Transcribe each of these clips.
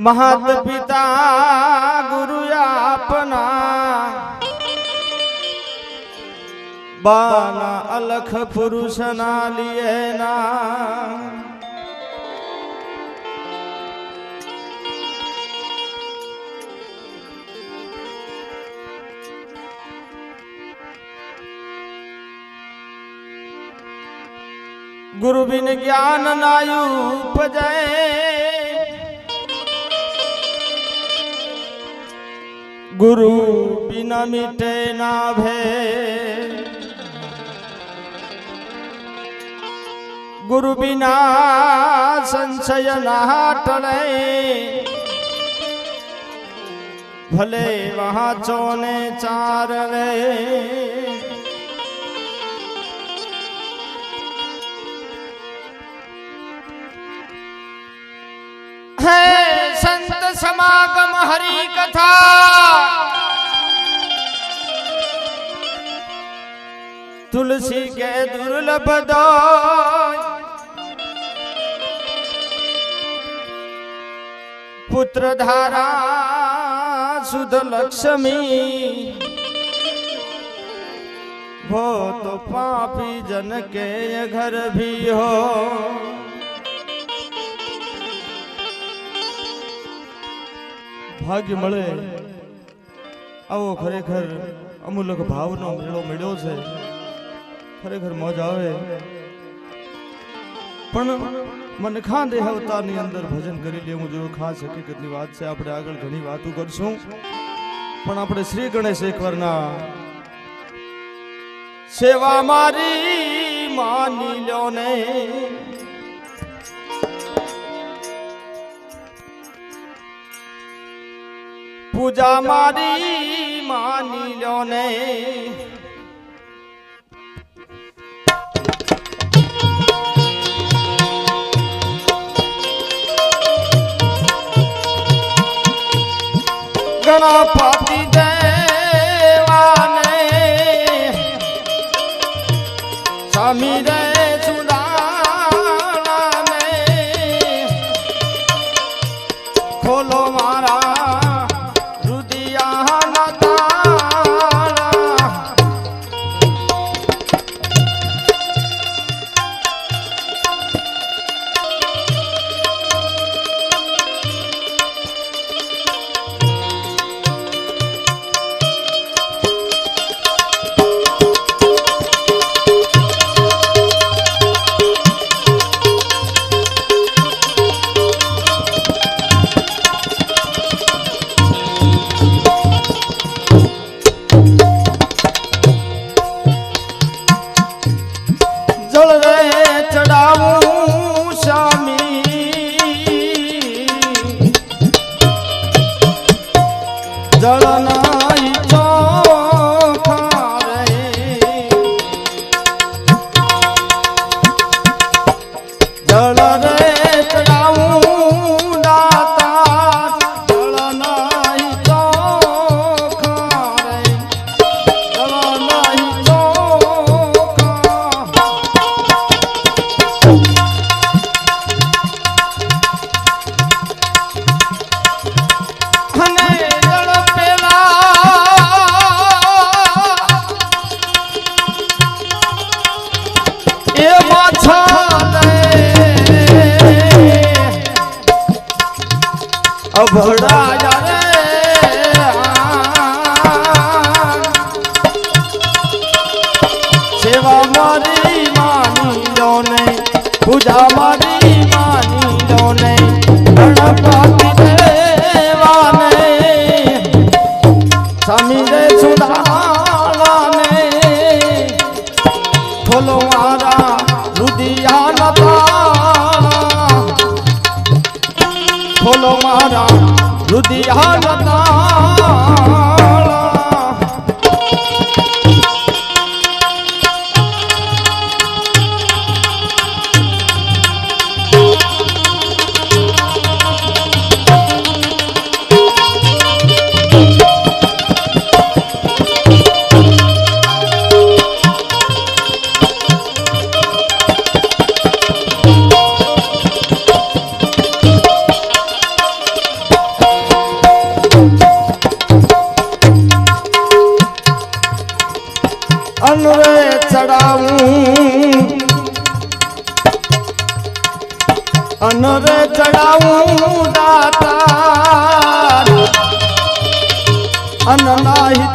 महत पिता गुरु अपना बाना अलख पुरुष ना लिए ना। गुरु बिन ज्ञान नायू पजय ગુરુ બિના મીટે ના ભે ગુરુ બિના સંશય ના ટળે ભલે વહાચો ને ચાર રે હે સંત સમાગમ હરી કથા. તુલસી કે દુર્લભ દો પુત્ર ધારા સુધ લક્ષ્મી. હો તો પાપી જન કે ઘર ભી હો. ભાગ્ય મળે. આવો ખરેખર અમૂલક ભાવનો મેળો મળ્યો છે. ખરેખર મોજ આવે. પણ મને ખાં દેહાવતારની અંદર ભજન કરી લેવું જેવું ખાસ હકીકતની વાત છે. આપણે આગળ ઘણી વાતો કરશું. પણ આપણે શ્રી ગણેશ એકવારના સેવા મારી માની લો ને. પૂજા મારી માની લો ને. અભડાયા રે સેવા મારી માની લો ને પૂજા મારી માની લો ને ગણપતિ દેવાને સ્વામી મારા મારા રુદિયાના તાળા અનરે ચડાવું દાતા અન નાહી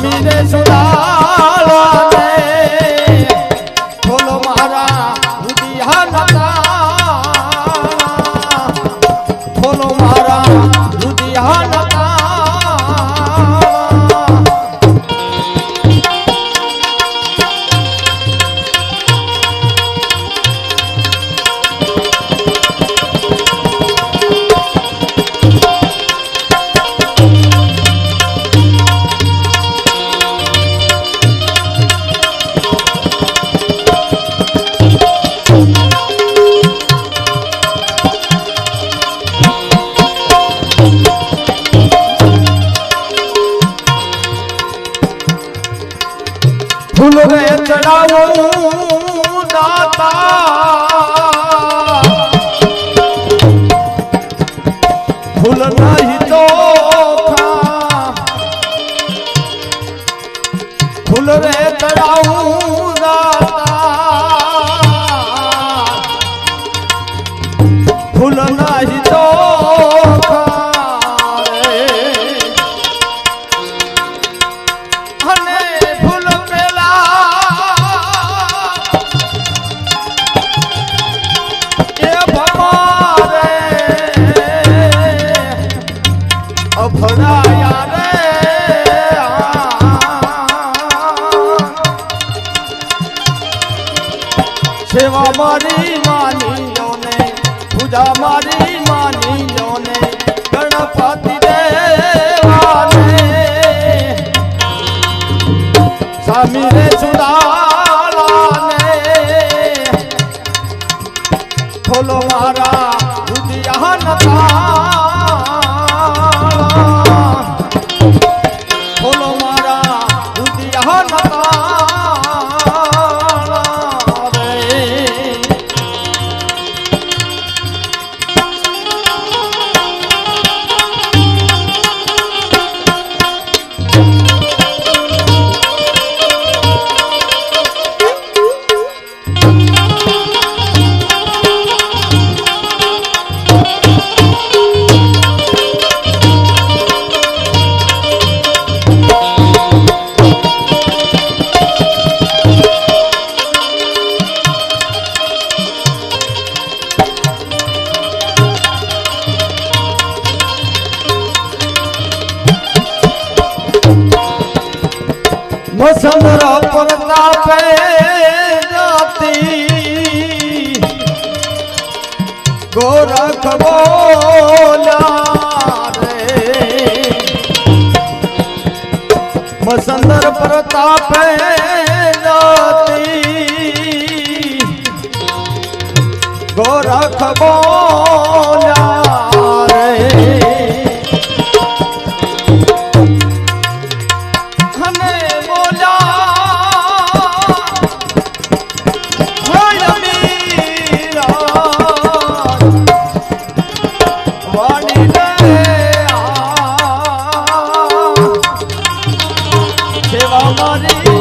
સ્વામી રે સુરાળાને ચડાવું દાતા ફૂલ નહીં રે ચડાવું સેવા મારી માની લો ને પૂજા મારી માની લો ને ગણપતિ દેવાને. સ્વામી રે સુદાલાને ખોલો મારા દુનિયા નતા ગોરખ બોલ્યા રે. વસંત પ્રતાપે ગોરખ બોલ્યા સેવા